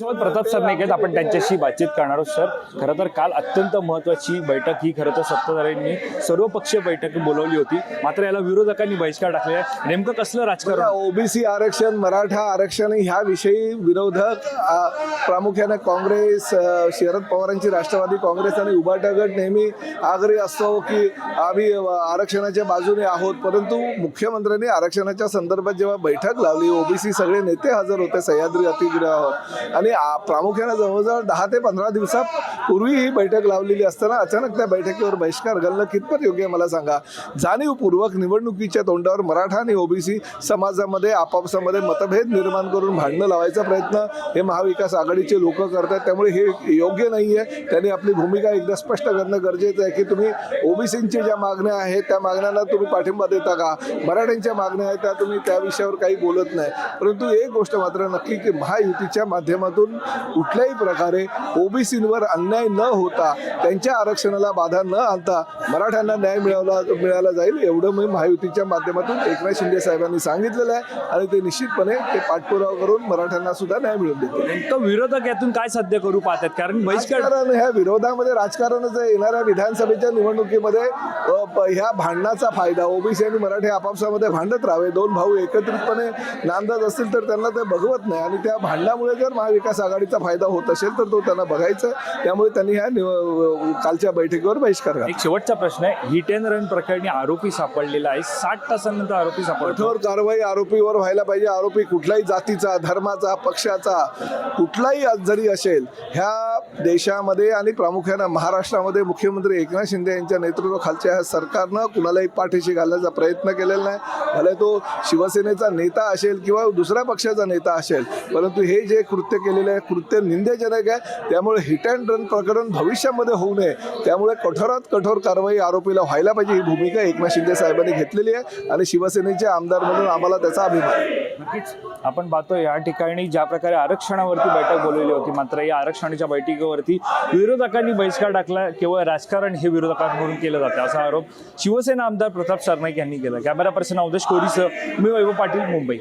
सोबत प्रताप सरनाईक आपण त्यांच्याशी बातचीत करणार आहोत सर. खरं तर काल अत्यंत महत्वाची बैठक ही खरं तर सत्ताधाऱ्यांनी सर्वपक्षीय बैठक बोलवली होती. मात्र याला विरोधकांनी बहिष्कार टाकलेला आहे. नेमकं कसलं राजकारण? ओबीसी आरक्षण मराठा आरक्षण ह्याविषयी विरोधक प्रामुख्याने काँग्रेस शरद पवारांची राष्ट्रवादी काँग्रेस आणि उभाटा गट नेहमी आग्रही असतो की आम्ही आरक्षणाच्या बाजूने आहोत. परंतु मुख्यमंत्र्यांनी आरक्षणाच्या संदर्भात जेव्हा बैठक लावली ओबीसी सगळे नेते हजर होते सह्याद्री अतिग्रहावर आणि आणि प्रामुख्यानं जवळजवळ दहा ते पंधरा दिवसापूर्वी ही बैठक लावलेली असताना अचानक त्या बैठकीवर बहिष्कार घालणं कितपत योग्य आहे मला सांगा. जाणीवपूर्वक निवडणुकीच्या तोंडावर मराठा आणि ओबीसी समाजामध्ये आपापसामध्ये मतभेद निर्माण करून भांडणं लावायचा प्रयत्न हे महाविकास आघाडीचे लोक करतात. त्यामुळे हे योग्य नाही आहे त्यांनी आपली भूमिका एकदा स्पष्ट करणं गरजेचं आहे की तुम्ही ओबीसींची ज्या मागण्या आहेत त्या मागण्यांना तुम्ही पाठिंबा देता का? मराठ्यांच्या मागण्या आहेत त्या तुम्ही त्या विषयावर काही बोलत नाही. परंतु एक गोष्ट मात्र नक्की की महायुतीच्या माध्यमातून कुठल्याही प्रकारे ओबीसींवर अन्याय न होता त्यांच्या आरक्षणाला बाधा न आणता मराठ्यांना न्याय मिळवला मिळाला जाईल एवढं मी महायुतीच्या माध्यमातून एकनाथ शिंदे साहेबांनी सांगितलेलं आहे. आणि ते निश्चितपणे ते पाठपुरावा करून मराठ्यांना सुद्धा न्याय मिळवून देतील. नेमकं विरोधक यातून काय साध्य करू पाहतात? कारण बहिष्कार राजकारण ह्या विरोधामध्ये राजकारणच. येणाऱ्या विधानसभेच्या निवडणुकीमध्ये ह्या भांडणाचा फायदा ओबीसी आणि मराठी आपापसामध्ये भांडत राहावे. दोन भाऊ एकत्रितपणे नांदत असतील तर त्यांना ते बघवत नाही. आणि त्या भांडणामुळे जर महाविकास आघाडीचा फायदा होत असेल तर तो त्यांना बघायचा. त्यामुळे त्यांनी ह्या कालच्या बैठकीवर बहिष्कार घातला. एक शेवटचा प्रश्न आहे. हिट अँड रन प्रकरणी आरोपी सापडलेला आहे. साठ तासानंतर आरोपी सापडतो. कठोर कारवाई आरोपीवर व्हायला पाहिजे. आरोपी कुठल्याही जातीचा धर्माचा पक्षाचा कुठलाही जरी असेल ह्या देशामध्ये आणि प्रामुख्यानं महाराष्ट्रामध्ये मुख्यमंत्री एकनाथ शिंदे यांच्या नेतृत्वाखालच्या ह्या सरकारनं कुणालाही पाठीशी घालण्याचा प्रयत्न केलेला नाही. भले तो शिवसेनेचा नेता असेल किंवा दुसऱ्या पक्षाचा नेता असेल परंतु हे जे कृत्य केलेलं आहे कृत्य निंदेजनक आहे. त्यामुळे हिट अँड रन प्रकरण भविष्यामध्ये होऊ नये. त्यामुळे कठोरात कठोर कारवाई आरोपीला व्हायला पाहिजे ही भूमिका एकनाथ शिंदे साहेबांनी घेतलेली आहे आणि शिवसेनेचे आमदार म्हणून आम्हाला त्याचा अभिमान आहे. नक्कीच आपण पाहतो या ठिकाणी ज्या प्रकारे आरक्षणावरती बैठक बोलवली होती मात्र या आरक्षणाच्या बैठकीवरती विरोधकांनी बहिष्कार टाकला केवळ राजकारण हे विरोधकांकडून केलं जातं असा आरोप शिवसेना आमदार प्रताप सरनाईक यांनी केला. कॅमेरा पर्सन अवधेश कोरीसह मी वैभव पाटील मुंबई.